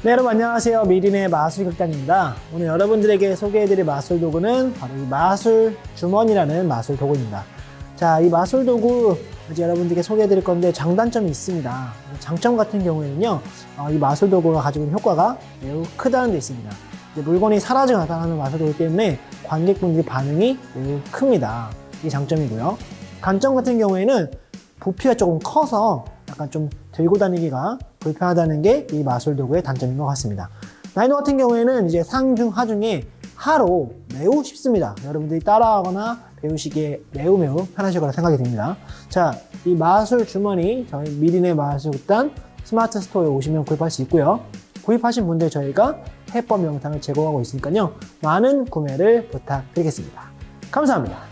네, 여러분 안녕하세요. 미린의 마술 극단입니다. 오늘 여러분들에게 소개해드릴 마술 도구는 바로 이 마술 주머니라는 마술 도구입니다. 자, 이 마술 도구 이제 여러분들께 소개해드릴 건데 장단점이 있습니다. 장점 같은 경우에는요, 어, 이 마술 도구가 가지고 있는 효과가 매우 크다는 데 있습니다. 물건이 사라지거나 하는 마술 도구 때문에 관객분들의 반응이 매우 큽니다. 이게 장점이고요. 단점 같은 경우에는 부피가 조금 커서 약간 좀 들고 다니기가 불편하다는 게 이 마술 도구의 단점인 것 같습니다. 난이도 같은 경우에는 이제 상중 하중에 하로 매우 쉽습니다. 여러분들이 따라하거나 배우시기에 매우 매우 편하실 거라 생각이 듭니다. 자, 이 마술 주머니 저희 미린의 마술 극단 스마트 스토어에 오시면 구입할 수 있고요. 구입하신 분들 저희가 해법 영상을 제공하고 있으니까요. 많은 구매를 부탁드리겠습니다. 감사합니다.